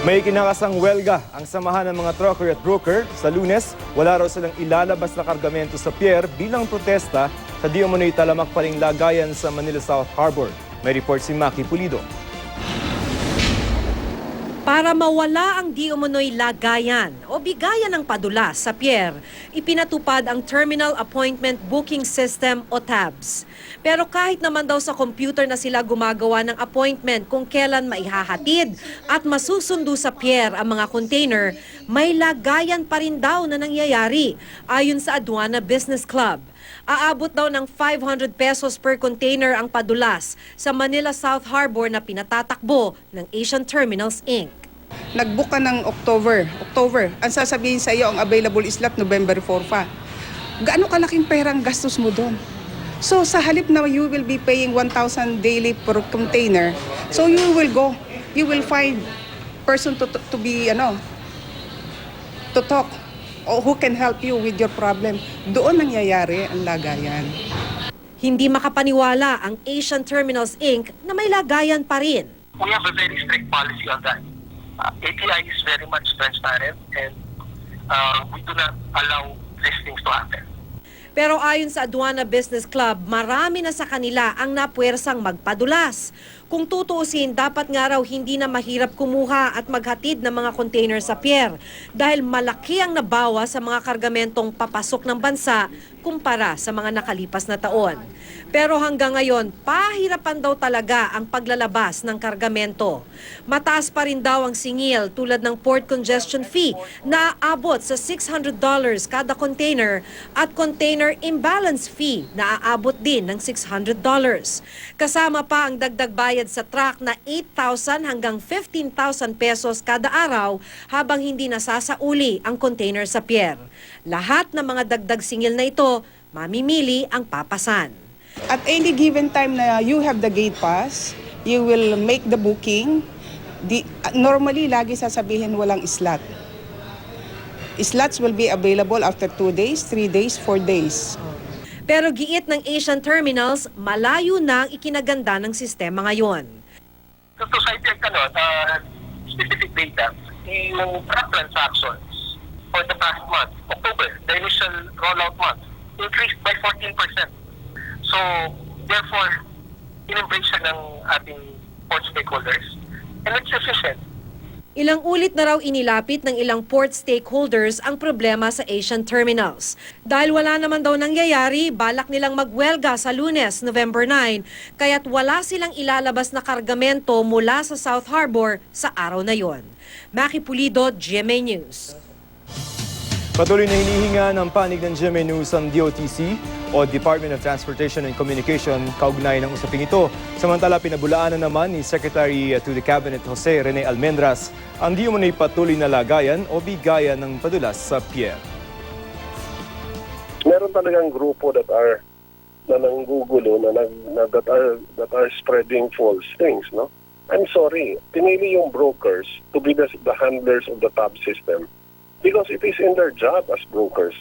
May kinakasang welga ang samahan ng mga trucker at broker. Sa lunes, wala raw silang ilalabas na kargamento sa pier bilang protesta sa di talamak pa ring lagayan sa Manila South Harbor. May report si Maki Pulido. Para mawala ang di lagayan o bigayan ng padulas sa pier, ipinatupad ang Terminal Appointment Booking System o TABS. Pero kahit naman daw sa computer na sila gumagawa ng appointment kung kailan maihahatid at masusundo sa pier ang mga container, may lagayan pa rin daw na nangyayari ayon sa Aduana Business Club. Aabot daw ng 500 pesos per container ang padulas sa Manila South Harbor na pinatatakbo ng Asian Terminals Inc. Nag-book ka ng October. October. Ang sasabihin sa iyo, ang available slot November 4 pa. Gaano kalaking perang gastos mo doon? So sa halip na you will be paying 1,000 daily per container, so you will go, you will find person to, to, to be, ano, to talk o who can help you with your problem. Doon nangyayari ang lagayan. Hindi makapaniwala ang Asian Terminals Inc. na may lagayan pa rin. we have a very strict policy on that. ATI is very much transparent and uh, we do not allow these things to happen. Pero ayon sa Aduana Business Club, marami na sa kanila ang napwersang magpadulas. Kung tutuusin, dapat nga raw hindi na mahirap kumuha at maghatid ng mga container sa pier dahil malaki ang nabawa sa mga kargamentong papasok ng bansa kumpara sa mga nakalipas na taon. Pero hanggang ngayon, pahirapan daw talaga ang paglalabas ng kargamento. Mataas pa rin daw ang singil tulad ng port congestion fee na aabot sa $600 kada container at container imbalance fee na aabot din ng $600. Kasama pa ang dagdag bayad sa truck na 8,000 hanggang 15,000 pesos kada araw habang hindi nasasauli ang container sa pier. Lahat ng mga dagdag singil na ito, mamimili ang papasan. At any given time na you have the gate pass, you will make the booking. The, normally, lagi sasabihin walang slot. Slots will be available after 2 days, 3 days, 4 days. Pero giit ng Asian Terminals, malayo na ang ikinaganda ng sistema ngayon. So to cite yung ano, uh, specific data, yung truck transactions for the past month, October, the initial rollout month, increased by 14%. So, therefore, in-embrace ng ating port stakeholders and it's efficient. Ilang ulit na raw inilapit ng ilang port stakeholders ang problema sa Asian Terminals. Dahil wala naman daw nangyayari, balak nilang magwelga sa lunes, November 9, kaya't wala silang ilalabas na kargamento mula sa South Harbor sa araw na yon. Maki Pulido, GMA News. Patuloy na hinihinga ng panig ng GMA ang DOTC o Department of Transportation and Communication kaugnay ng usaping ito. Samantala, pinabulaanan naman ni Secretary to the Cabinet Jose Rene Almendras ang di umano'y patuloy na lagayan o bigayan ng padulas sa pier. meron talagang grupo that are na nanggugulo na, nag, na that are that are spreading false things no I'm sorry pinili yung brokers to be the, the handlers of the tab system because it is in their job as brokers